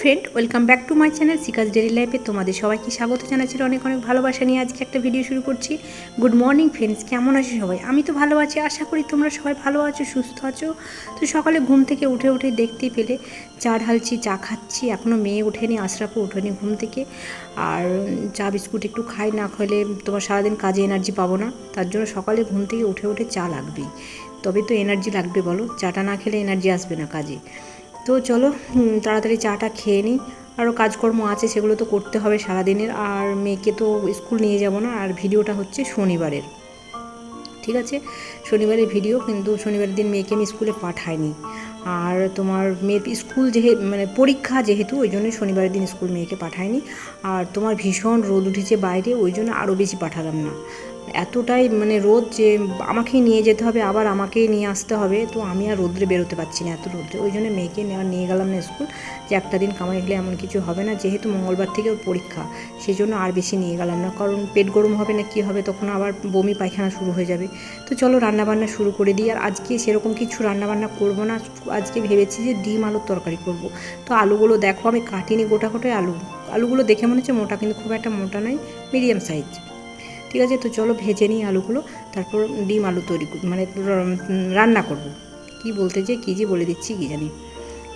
Friend welcome back to my channel সিকাস daily লাইফে তোমাদের সবাইকে স্বাগত জানাচ্ছি। অনেক অনেক ভালোবাসা নিয়ে আজকে একটা ভিডিও শুরু করছি। গুড মর্নিং ফ্রেন্ডস কেমন আছো সবাই? আমি তো ভালো আছি, আশা করি তোমরা সবাই ভালো আছো, সুস্থ আছো। তো সকালে ঘুম থেকে উঠে উঠে দেখতে পেলে চা ঢালছি, চা খাচ্ছি এখনও মেয়ে ওঠেনি, আশরাফও ওঠেনি ঘুম থেকে। আর চা বিস্কুট একটু খাই, না খেলে তোমার সারাদিন কাজে এনার্জি পাবো না, তার জন্য সকালে ঘুম থেকে উঠে উঠে চা লাগবেই। তবে তো এনার্জি লাগবে বলো, চাটা না খেলে এনার্জি আসবে না কাজে। তো চলো তাড়াতাড়ি চাটা খেয়ে নিই। আরও কাজকর্ম আছে, সেগুলো তো করতে হবে সারাদিনের। আর মেয়েকে তো স্কুল নিয়ে যাব না, আর ভিডিওটা হচ্ছে শনিবারের। ঠিক আছে? শনিবারের ভিডিও, কিন্তু শনিবারের দিন মেয়েকে আমি স্কুলে পাঠাইনি। আর তোমার মেয়ের স্কুল যেহে মানে পরীক্ষা যেহেতু, ওই জন্য শনিবারের দিন স্কুল মেয়েকে পাঠাইনি। আর তোমার ভীষণ রোদ উঠেছে বাইরে, ওই জন্য আরও বেশি পাঠালাম না। এতটাই মানে রোদ যে আমাকেই নিয়ে যেতে হবে, আবার আমাকেই নিয়ে আসতে হবে। তো আমি আর রোদ্রে বেরোতে পারছি না, এত রোদ্রে। ওই জন্য মেয়েকে নেওয়া, নিয়ে গেলাম না স্কুল। যে একটা দিন কামাই গেলে এমন কিছু হবে না, যেহেতু মঙ্গলবার থেকে ওর পরীক্ষা সেই জন্য আর বেশি নিয়ে গেলাম না। কারণ পেট গরম হবে না, কী হবে? তখন আবার বমি পায়খানা শুরু হয়ে যাবে। তো চলো রান্নাবান্না শুরু করে দিই। আর আজকে সেরকম কিছু রান্নাবান্না করব না। আজকে ভেবেছি যে ডিম আলুর তরকারি করব। তো আলুগুলো দেখো, আমি কাটিনি গোটা গোটাই আলু। আলুগুলো দেখে মনে হচ্ছে মোটা, কিন্তু খুব একটা মোটা নয়, মিডিয়াম সাইজ। ঠিক আছে, তো চলো ভেজে নিই আলুগুলো, তারপর ডিম আলু তৈরি মানে রান্না করব। কি বলতে যে, কী যে বলে দিচ্ছি, কী জানি।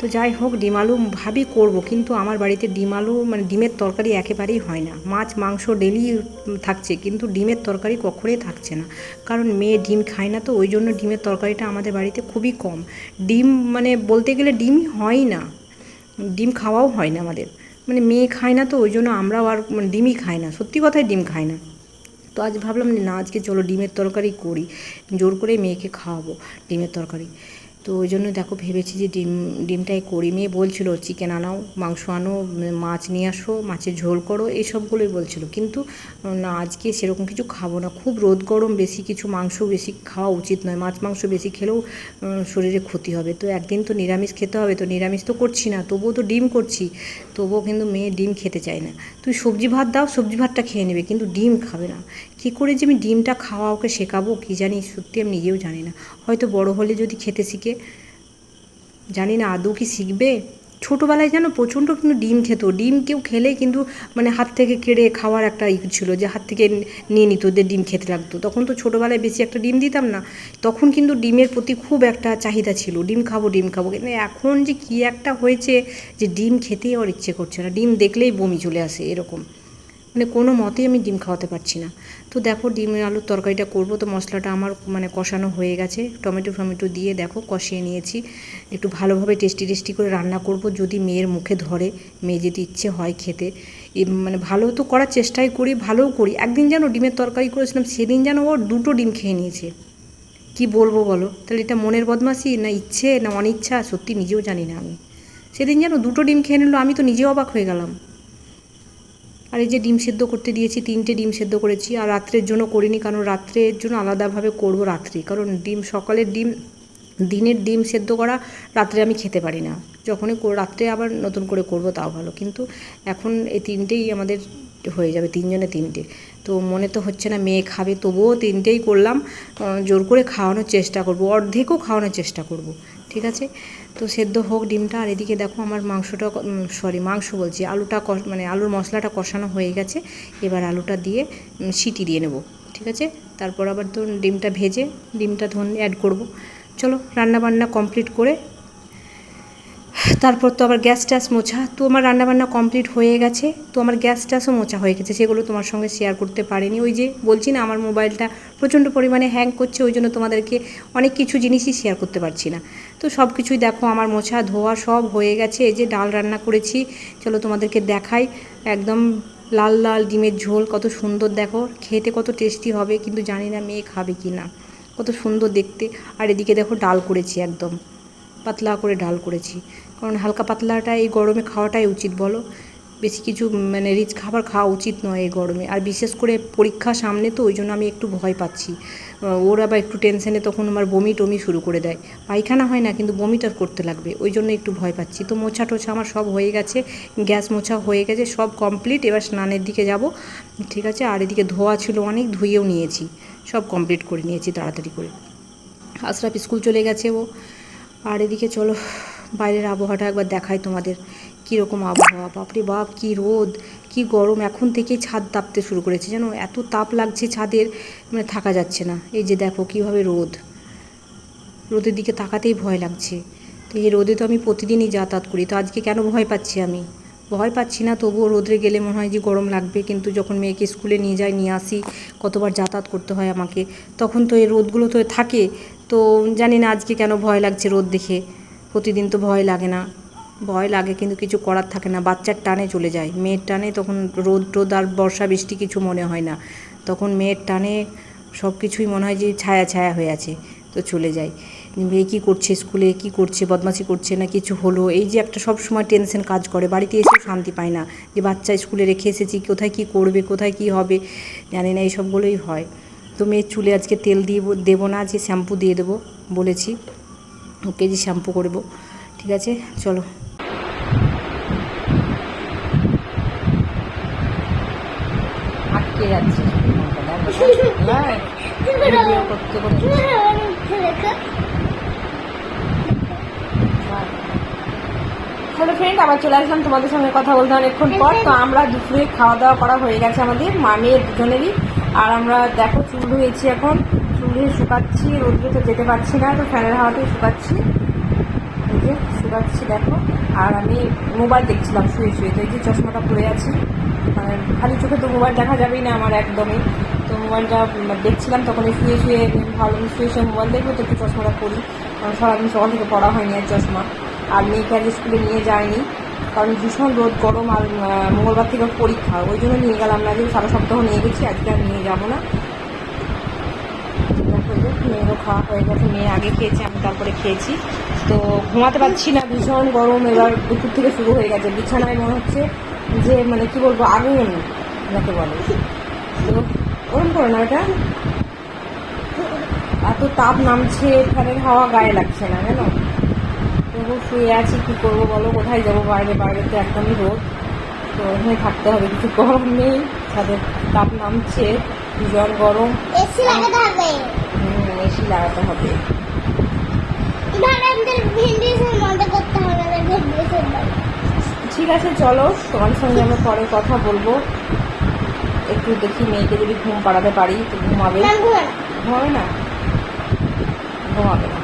তো যাই হোক, ডিম আলু ভাবি করব, কিন্তু আমার বাড়িতে ডিম আলু মানে ডিমের তরকারি একেবারেই হয় না। মাছ, মাংস ডেলি থাকছে, কিন্তু ডিমের তরকারি কখনোই থাকছে না। কারণ মেয়ে ডিম খায় না, তো ওই জন্য ডিমের তরকারিটা আমাদের বাড়িতে খুবই কম। ডিম মানে বলতে গেলে ডিমই হয় না। ডিম খাওয়াও হয় না আমাদের। মানে মেয়ে খায় না, তো ওই জন্য আমরাও আর মানে ডিমই খাই না। সত্যি কথাই ডিম খায় না। তো আজ ভাবলাম না, আজকে চলো ডিমের তরকারি করি। জোর করে মেয়েকে খাওয়াবো ডিমের তরকারি। তো ওই জন্য দেখো ভেবেছি যে ডিম ডিমটাই করি মেয়ে বলছিল, চিকেন আনাও, মাংস আনো, মাছ নিয়ে আসো, মাছের ঝোল করো এইসবগুলোই বলছিল। কিন্তু, না, আজকে সেরকম কিছু খাব না। খুব রোদ গরম, বেশি কিছু মাংস বেশি খাওয়া উচিত নয়। মাছ, মাংস বেশি খেলেও শরীরে ক্ষতি হবে। তো একদিন তো নিরামিষ খেতে হবে, তো নিরামিষ তো করছি না, তবুও তো ডিম করছি। তবুও কিন্তু মেয়ে ডিম খেতে চায় না। তুই সবজি ভাত দাও, সবজি ভাতটা খেয়ে নেবে, কিন্তু ডিম খাবে না। কী করে যে আমি ডিমটা খাওয়া ওকে শেখাবো কী জানি, সত্যি আমি নিজেও জানি না। হয়তো বড় হলে যদি খেতে শিখে। জানি না, আদৌ কি শিখবে? ছোটোবেলায় যেন প্রচণ্ড কিন্তু ডিম খেত। ডিম কেউ খেলে কিন্তু মানে হাত থেকে কেড়ে খাওয়ার একটা ই ছিল যে হাত থেকে নিয়ে নিত, ওদের ডিম খেতে লাগতো। তখন তো ছোটোবেলায় বেশি একটা ডিম দিতাম না। তখন কিন্তু ডিমের প্রতি খুব একটা চাহিদা ছিল। ডিম খাব ডিম খাব। কিন্তু এখন যে কী একটা হয়েছে যে ডিম খেতেই আর ইচ্ছে করছে না। ডিম দেখলেই বমি চলে আসে, এরকম। মানে কোনো মতেই আমি ডিম খাওয়াতে পারছি না। তো দেখো ডিম আলুর তরকারিটা করব, তো মশলাটা আমার মানে কষানো হয়ে গেছে। টমেটো ফমেটো দিয়ে দেখো কষিয়ে নিয়েছি। একটু ভালোভাবে টেস্টি টেস্টি করে রান্না করব, যদি মেয়ের মুখে ধরে, মেয়ে যদি ইচ্ছে হয় খেতে। মানে ভালো তো করার চেষ্টাই করি, ভালোও করি। একদিন যেন ডিমের তরকারি করেছিলাম, সেদিন যেন ও দুটো ডিম খেয়ে নিয়েছে। কি বলব বলো? তাহলে এটা মনের বদমাসি না ইচ্ছে না অনিচ্ছা? সত্যি নিজেও জানি না আমি। সেদিন যেন দুটো ডিম খেয়ে নিল, আমি তো নিজেও অবাক হয়ে গেলাম। আর এই যে ডিম সেদ্ধ করতে দিয়েছি, তিনটে ডিম সেদ্ধ করেছি, আর রাত্রের জন্য করিনি, কারণ রাত্রের জন্য আলাদাভাবে করব রাত্রি, কারণ ডিম, সকালের ডিম, দিনের ডিম সেদ্ধ করা রাত্রে আমি খেতে পারি না। যখনই রাত্রে আবার নতুন করে করব তাও ভালো, কিন্তু এখন এই তিনটেই আমাদের হয়ে যাবে, তিনজনে তিনটে। তো মনে তো হচ্ছে না, মেয়ে খাবে, তবুও তিনটেই করলাম। জোর করে খাওয়ানোর চেষ্টা করব, অর্ধেকও খাওয়ানোর চেষ্টা করব, ঠিক আছে? তো সেদ্ধ হোক ডিমটা, আর এদিকে দেখো আমার মাংসটা সরি মাংস বলছি, আলুটা মানে আলুর মশলাটা কষানো হয়ে গেছে, এবার আলুটা দিয়ে সিটি দিয়ে নেব, ঠিক আছে? তারপর আবার তো ডিমটা ভেজে, ডিমটা ধন অ্যাড করব। চলো রান্না বান্না কমপ্লিট করে তারপর তো আবার গ্যাস ট্যাস মোছা। তো আমার রান্নাবান্না কমপ্লিট হয়ে গেছে। তো আমার গ্যাস ট্যাসও মোছা হয়ে গেছে। সেগুলো তোমার সঙ্গে শেয়ার করতে পারিনি। ওই যে বলছি না, আমার মোবাইলটা প্রচণ্ড পরিমাণে হ্যাং করছে। ওই জন্য তোমাদেরকে অনেক কিছু জিনিসই শেয়ার করতে পারছি না। তো সব কিছুই দেখো, আমার মোছা, ধোয়া সব হয়ে গেছে। এই যে ডাল রান্না করেছি। চলো তোমাদেরকে দেখাই। একদম লাল লাল ডিমের ঝোল, কত সুন্দর দেখো। খেতে কত টেস্টি হবে, কিন্তু জানি না মেয়ে খাবে কি না। কত সুন্দর দেখতে। আর এদিকে দেখো ডাল করেছি একদম। পাতলা করে ডাল করেছি। কারণ হালকা পাতলাটা এই গরমে খাওয়াটাই উচিত বলো। বেশি কিছু মানে রিচ খাবার খাওয়া উচিত নয় এই গরমে। আর বিশেষ করে পরীক্ষা সামনে তো, ওই জন্য আমি একটু ভয় পাচ্ছি। ওর আবার একটু টেনশনে তখন আমার বমি টমি শুরু করে দেয়। পায়খানা হয় না, কিন্তু বমিটা করতে লাগবে, ওই জন্য একটু ভয় পাচ্ছি। তো মোছা টোছা আমার সব হয়ে গেছে, গ্যাস মোছা হয়ে গেছে, সব কমপ্লিট এবার স্নানের দিকে যাব, ঠিক আছে? আর এদিকে ধোয়া ছিল অনেক, ধুয়েও নিয়েছি। সব কমপ্লিট করে নিয়েছি, তাড়াতাড়ি করে। আশরাফ স্কুল চলে গেছে ও। আর এদিকে চলো বাইরের আবহাওয়াটা একবার দেখাই তোমাদের। কীরকম আবহাওয়া, বাপরে বাপ, কী রোদ, কি গরম। এখন থেকেই ছাদ তাপতে শুরু করেছে। জানো, এত তাপ লাগছে ছাদের মানে থাকা যাচ্ছে না। এই যে দেখো, কীভাবে রোদ। রোদের দিকে তাকাতেই ভয় লাগছে। তো এই রোদে তো আমি প্রতিদিনই যাতায়াত করি। তো আজকে কেন ভয় পাচ্ছি আমি? ভয় পাচ্ছি না, তবুও রোদে গেলে মনে হয় যে গরম লাগবে। কিন্তু যখন মেয়েকে স্কুলে নিয়ে যাই, নিয়ে আসি, কতবার যাতায়াত করতে হয় আমাকে, তখন তো এই রোদগুলো তো থাকে। তো জানি না আজকে কেন ভয় লাগছে রোদ দেখে। প্রতিদিন তো ভয় লাগে না। ভয় লাগে কিন্তু কিছু করার থাকে না। বাচ্চার টানে চলে যায়। মেয়ের টানে তখন রোদ টোদ আর বর্ষা, বৃষ্টি কিছু মনে হয় না। তখন মেয়ের টানে সব কিছুই মনে হয় যে ছায়া ছায়া হয়ে আছে, তো চলে যায়। মেয়ে কী করছে স্কুলে? কী করছে? বদমাশি করছে না কিছু হলো? এই যে একটা সব সময় টেনশন কাজ করে। বাড়িতে এসেও শান্তি পায় না যে বাচ্চা স্কুলে রেখে এসেছি, কোথায় কী করবে, কোথায় কী হবে? জানি না এইসবগুলোই হয়। তো মেয়ের চুলে আজকে তেল দিয়ে দেবো না, আজকে শ্যাম্পু দিয়ে দেবো, বলেছি। ওকে যে শ্যাম্পু করব। ঠিক আছে? চলো। আটকে যাচ্ছে। করতে করতে হ্যালো ফ্রেন্ড আবার চলে আসলাম তোমাদের সঙ্গে কথা বলতে অনেকক্ষণ পর। তো আমরা দুপুরে খাওয়া দাওয়া করা হয়ে গেছে আমাদের মা মেয়ের দুজনেরই। আর আমরা দেখো চুল ধুয়েছি এখন। চুল শুকাচ্ছি, রোদ্রে তো যেতে পারছি না, তো ফ্যানের হাওয়াতেই শুকাচ্ছি। এই যে, শুকাচ্ছি, দেখো। আর আমি মোবাইল দেখছিলাম, শুয়ে শুয়ে। তো এই যে চশমাটা পরে আছি। মানে খালি চোখে তো মোবাইল দেখা যাবেই না আমার একদমই। তো মোবাইলটা দেখছিলাম তখন শুয়ে শুয়ে ভালো শুয়ে শুয়ে মোবাইল দেখব, তো একটু চশমাটা পরি। কারণ সারাদিন সকাল থেকে পড়া হয়নি আর চশমা। আর মেয়েকে আজ স্কুলে নিয়ে যায়নি কারণ ভীষণ রোদ, গরম আর মঙ্গলবার থেকে পরীক্ষা। ওই জন্য নিয়ে গেলাম না যে সারা সপ্তাহ নিয়ে গেছি, আজকে আর নিয়ে যাব না। এই মেয়েরও খাওয়া হয়ে গেছে, মেয়ে আগে খেয়েছে, আমি তারপরে খেয়েছি। তো ঘুমাতে পারছি না, ভীষণ গরম, এবার দুপুর থেকে শুরু হয়ে গেছে। বিছানায় মনে হচ্ছে যে মানে কি বলব, আগুন, যাকে বলে। তো ওরম করে না এটা এত তাপ নামছে, ফ্যানের হাওয়া গায়ে লাগছে না, জানো? তবু শুয়ে আছি, কি করব বলো, কোথায় যাব বাইরে? বাইরে তো একদমই রোদ। তো এখানে থাকতে হবে কিছু গরম নেই ছাদের তাপ নামছে ভীষণ গরম। এসি লাগাতে হবে। হুম এসি লাগাতে হবে। ঠিক আছে চলো তোমার সঙ্গে আমরা পরে কথা বলব। একটু দেখি মেয়েকে যদি ঘুম পাড়াতে পারি তো ঘুমাবে? ঘুমাবে না। ঘুমাবে না।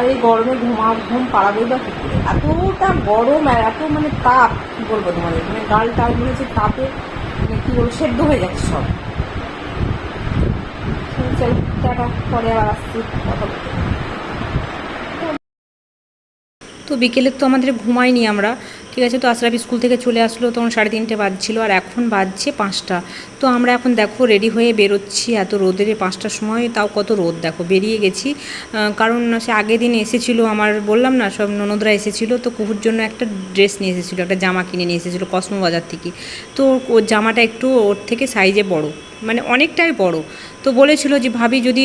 আর এই গরমে ঘুমা, ঘুম পাড়াবেই বা কি করে? এতটা গরম আর এত মানে তাপ, কি বলব তোমাদের? মানে গাল টাল মনে যে তাপে মানে কি বলব, সেদ্ধ হয়ে যাচ্ছে সব। পরে তো বিকেলে তো আমাদের ঘুমাইনি আমরা। ঠিক আছে, তো আশরাফ স্কুল থেকে চলে আসলো, তখন সাড়ে তিনটে বাজছিল আর এখন বাজছে পাঁচটা। তো আমরা এখন দেখো রেডি হয়ে বেরোচ্ছি, এত রোদের পাঁচটার সময়, তাও কত রোদ? দেখো, বেরিয়ে গেছি। কারণ সে আগের দিন এসেছিল আমার, বললাম না, সব ননদরা এসেছিল, তো কুকুর জন্য একটা ড্রেস নিয়ে এসেছিল, একটা জামা কিনে নিয়ে এসেছিল কসমো বাজার থেকে। তো ওর জামাটা একটু ওর থেকে সাইজে বড় মানে অনেকটাই বড়। তো বলেছিল যে, ভাবি, যদি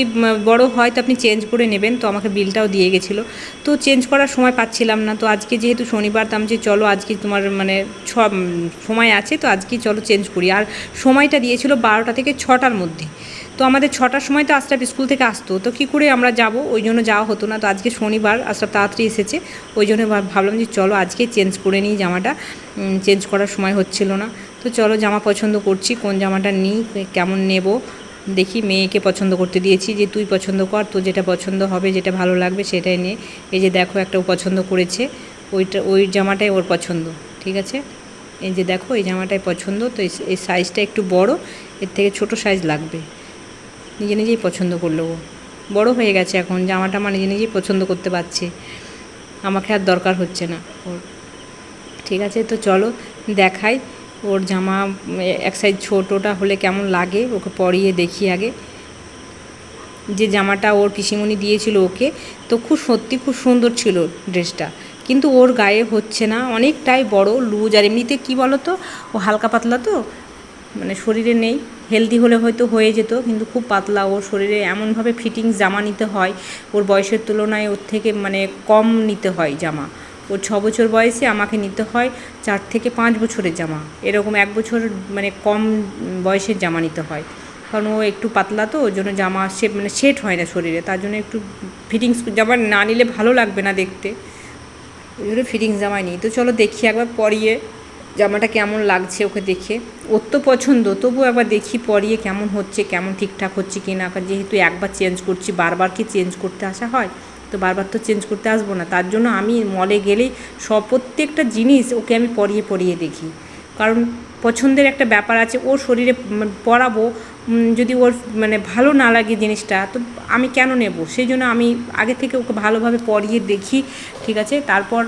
বড় হয় তো আপনি চেঞ্জ করে নেবেন। তো আমাকে বিলটাও দিয়ে গেছিল। তো চেঞ্জ করার সময় পাচ্ছিলাম না। তো আজকে যেহেতু শনিবার তো আমি যে, চলো আজকে তোমার মানে ছ সময় আছে, তো আজকে চলো চেঞ্জ করি। আর সময়টা দিয়েছিল বারোটা থেকে ছটার মধ্যে। তো আমাদের ছটার সময় তো আশরাফ স্কুল থেকে আসতো। তো কী করে আমরা যাব? ওই জন্য যাওয়া হতো না। তো আজকে শনিবার, আশরাফ তাড়াতাড়ি এসেছে। ওই জন্য ভাবলাম যে, চলো আজকে চেঞ্জ করে নিই জামাটা। চেঞ্জ করার সময় হচ্ছিল না। তো চলো জামা পছন্দ করছি, কোন জামাটা নিই কেমন নেব? দেখি মেয়েকে পছন্দ করতে দিয়েছি যে তুই পছন্দ কর তো যেটা পছন্দ হবে, যেটা ভালো লাগবে সেটাই নিয়ে এই যে দেখো একটা ও পছন্দ করেছে, ওইটা, ওই জামাটাই ওর পছন্দ, ঠিক আছে? এই যে দেখো, এই জামাটাই পছন্দ, তো এই সাইজটা একটু বড়, এর থেকে ছোট সাইজ লাগবে। নিজে নিজেই পছন্দ করল ও। বড় হয়ে গেছে এখন, জামাটা আমার নিজে নিজেই পছন্দ করতে পারছে। আমাকে আর দরকার হচ্ছে না ওর। ঠিক আছে, তো চলো দেখাই। ওর জামা এক সাইজ ছোটোটা হলে কেমন লাগে ওকে পরিয়ে দেখি আগে। যে জামাটা ওর পিসিমণি দিয়েছিল ওকে, তো খুব সত্যি খুব সুন্দর ছিল ড্রেসটা। কিন্তু ওর গায়ে হচ্ছে না, অনেকটাই বড় লুজ, আর এমনিতে কী বলো তো ও হালকা পাতলা তো মানে শরীরে নেই। হেলদি হলে হয়তো হয়ে যেত, কিন্তু খুব পাতলা। ওর শরীরে এমনভাবে ফিটিংস জামা নিতে হয়, ওর বয়সের তুলনায় ওর থেকে মানে কম নিতে হয় জামা। ওর ছ বছর বয়সে আমাকে নিতে হয় চার থেকে পাঁচ বছরের জামা। এরকম এক বছর মানে কম বয়সের জামা নিতে হয়। কারণ ও একটু পাতলা তো, ওর জন্য জামা সে মানে সেট হয় না শরীরে। তার জন্য একটু ফিটিংস জামা না নিলে ভালো লাগবে না দেখতে। ওই জন্য ফিটিংস জামাই নিই। তো চলো দেখি একবার পরিয়ে জামাটা কেমন লাগছে ওকে দেখে। ওর তো পছন্দ তবু একবার দেখি পরিয়ে কেমন হচ্ছে, কেমন ঠিকঠাক হচ্ছে কি না যেহেতু একবার চেঞ্জ করছি, বারবার কি চেঞ্জ করতে আসা হয়? তো বারবার তো চেঞ্জ করতে আসব না। তার জন্য আমি মলে গেলেই সব প্রত্যেকটা জিনিস ওকে আমি পরিয়ে পরিয়ে দেখি। কারণ পছন্দের একটা ব্যাপার আছে, ওর শরীরে পরাবো যদি ওর মানে ভালো না লাগে জিনিসটা, তো আমি কেন নেব? সেই জন্য আমি আগে থেকে ওকে ভালোভাবে পরিয়ে দেখি, ঠিক আছে? তারপর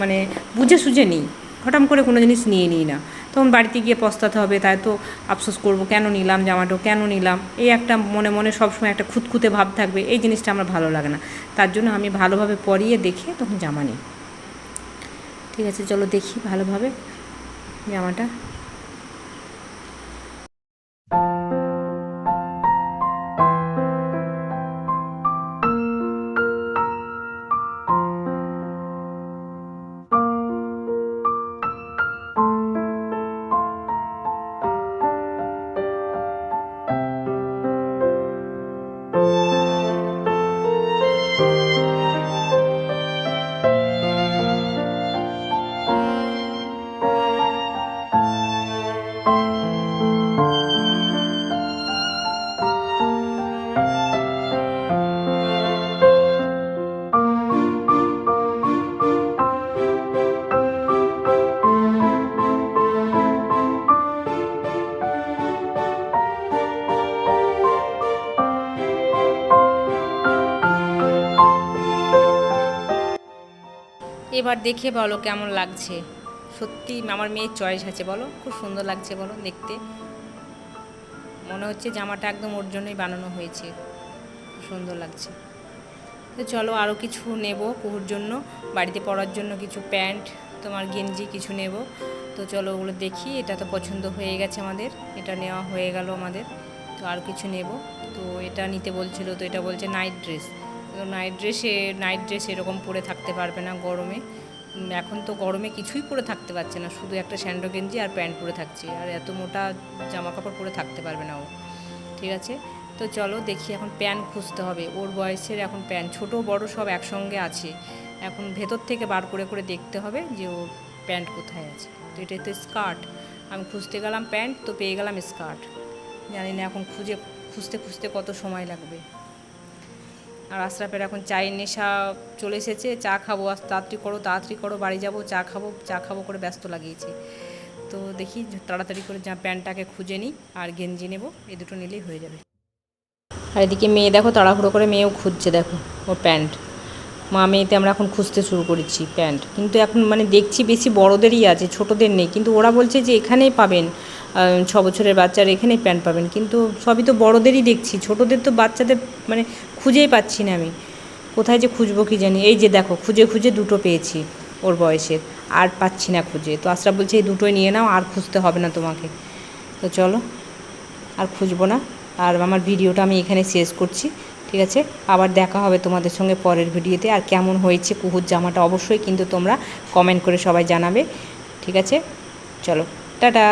মানে বুঝে সুঝে নিই। হঠাৎ করে কোনো জিনিস নিয়ে নিই না। তখন বাড়িতে গিয়ে পস্তাতে হবে, তাই তো আফসোস করব, কেন নিলাম জামাটা, কেন নিলাম? এই একটা মনে মনে সবসময় একটা খুঁতখুঁতে ভাব থাকবে, এই জিনিসটা আমার ভালো লাগে না। তার জন্য আমি ভালোভাবে পরিয়ে দেখে তখন জামা নিই। ঠিক আছে, চলো দেখি ভালোভাবে জামাটা। এবার দেখে বলো কেমন লাগছে। সত্যি আমার মেয়ের চয়েস আছে, বলো। খুব সুন্দর লাগছে, বলো, দেখতে। মনে হচ্ছে জামাটা একদম ওর জন্যই বানানো হয়েছে। সুন্দর লাগছে। তো চলো আরও কিছু নেব কুহুর জন্য। বাড়িতে পরার জন্য কিছু প্যান্ট, তোমার গেঞ্জি কিছু নেব। তো চলো ওগুলো দেখি, এটা তো পছন্দ হয়ে গেছে আমাদের। এটা নেওয়া হয়ে গেল আমাদের। তো আর কিছু নেব। তো এটা নিতে বলছিল, তো এটা বলছে নাইট ড্রেস নাইট ড্রেসে নাইট ড্রেস এরকম পরে থাকতে পারবে না গরমে। এখন তো গরমে কিছুই পরে থাকতে পারছে না, শুধু একটা স্যান্ডো গেঞ্জি আর প্যান্ট পরে থাকছে, আর এত মোটা জামা কাপড় পরে থাকতে পারবে না ও। ঠিক আছে? তো চলো দেখি এখন প্যান্ট খুঁজতে হবে, ওর বয়সের এখন প্যান্ট, ছোট বড় সব একসঙ্গে আছে। এখন ভেতর থেকে বার করে করে দেখতে হবে যে ওর প্যান্ট কোথায় আছে। তো এটাই তো স্কার্ট, আমি খুঁজতে গেলাম প্যান্ট, তো পেয়ে গেলাম স্কার্ট। জানি না এখন খুঁজে, খুঁজতে খুঁজতে কত সময় লাগবে। আর আশরাফের এখন চায়ের নেশা চলে এসেছে, চা খাব তাড়াতাড়ি করো তাড়াতাড়ি করো, বাড়ি যাব, চা খাব চা খাব করে ব্যস্ত লাগিয়েছে। তো দেখি তাড়াতাড়ি করে যা প্যান্টটাকে খুঁজে নিই আর গেঞ্জি নেব এই দুটো নিলেই হয়ে যাবে। আর এদিকে মেয়ে দেখো, তাড়াহুড়ো করে মেয়েও খুঁজছে দেখো ওর প্যান্ট। মা মেয়েতে আমরা এখন খুঁজতে শুরু করেছি প্যান্ট। কিন্তু এখন মানে দেখছি বেশি বড়দেরই আছে, ছোটোদের নেই। কিন্তু ওরা বলছে যে এখানেই পাবেন ছ বছরের বাচ্চারা এখানেই প্যান্ট পাবেন। কিন্তু সবই তো বড়দেরই দেখছি, ছোটোদের তো বাচ্চাদের মানে খুঁজেই পাচ্ছি না আমি। কোথায় যে খুঁজবো কি জানি? এই যে দেখো, খুঁজে খুঁজে দুটো পেয়েছি ওর বয়সের। আর পাচ্ছি না খুঁজে। তো আশরাফ বলছে, এই দুটোই নিয়ে নাও, আর খুঁজতে হবে না তোমাকে। তো চলো, আর খুঁজবো না। আর আমার ভিডিওটা আমি এখানে শেষ করছি, ঠিক আছে? আবার দেখা হবে তোমাদের সঙ্গে পরের ভিডিওতে। আর কেমন হয়েছে কুহুর জামাটা অবশ্যই কিন্তু তোমরা কমেন্ট করে সবাই জানাবে, ঠিক আছে? চলো, টাটা!